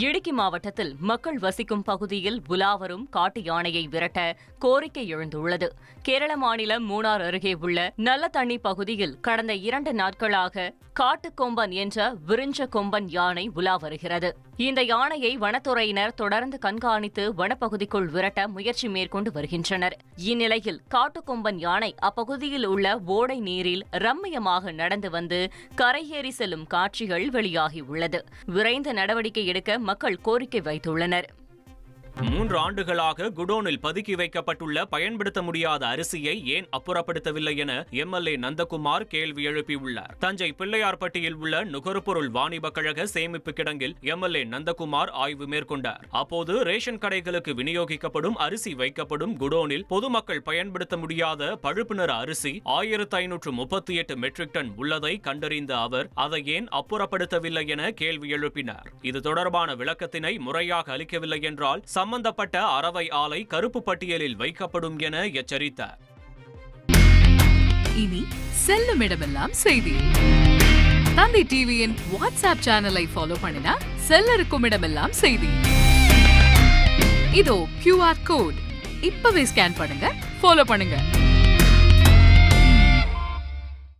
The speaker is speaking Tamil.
இடுக்கி மாவட்டத்தில் மக்கள் வசிக்கும் பகுதியில் உலாவரும் காட்டு யானையை விரட்ட கோரிக்கை எழுந்துள்ளது. கேரள மாநிலம் மூணார் அருகே உள்ள நல்ல தண்ணி பகுதியில் கடந்த இரண்டு நாட்களாக காட்டுக்கொம்பன் என்ற விரிஞ்ச கொம்பன் யானை உலா வருகிறது இந்த யானையை வனத்துறையினர் தொடர்ந்து கண்காணித்து வனப்பகுதிக்குள் விரட்ட முயற்சி மேற்கொண்டு வருகின்றனர். இந்நிலையில் காட்டுக்கொம்பன் யானை அப்பகுதியில் உள்ள ஓடை நீரில் ரம்மியமாக நடந்து வந்து கரையேறி செல்லும் காட்சிகள் வெளியாகியுள்ளது விரைந்து நடவடிக்கை எடுக்க மக்கள் கோரிக்கை வைத்துள்ளனர். மூன்று ஆண்டுகளாக குடோனில் பதுக்கி வைக்கப்பட்டுள்ள பயன்படுத்த முடியாத அரிசியை ஏன் அப்புறப்படுத்தவில்லை என எம்எல்ஏ நந்தகுமார் கேள்வி எழுப்பியுள்ளார். தஞ்சை பிள்ளையார்பட்டியில் உள்ள நுகர்பொருள் வாணிப கழக சேமிப்பு கிடங்கில் எம்எல்ஏ நந்தகுமார் ஆய்வு மேற்கொண்டார். அப்போது ரேஷன் கடைகளுக்கு விநியோகிக்கப்படும் அரிசி வைக்கப்படும் குடோனில் பொதுமக்கள் பயன்படுத்த முடியாத பழுப்பு நிற அரிசி ஆயிரத்து ஐநூற்று முப்பத்தி எட்டு மெட்ரிக் டன் உள்ளதை கண்டறிந்த அவர் அதை ஏன் அப்புறப்படுத்தவில்லை என கேள்வி எழுப்பினார். இது தொடர்பான விளக்கத்தினை முறையாக அளிக்கவில்லை என்றால் சம்பந்தப்பட்ட அறவை ஆலை கருப்பு பட்டியலில் வைக்கப்படும் என எச்சரித்தார். இனி செல்லும் இடமெல்லாம் செய்தி. தந்தி டிவியின் வாட்ஸ்அப் சேனலை ஃபாலோ பண்ணினா செல்ல இருக்கும் இடமெல்லாம் செய்தி. இதோ கியூஆர் கோட் இப்பவே ஸ்கேன் பண்ணுங்க ஃபாலோ பண்ணுங்க.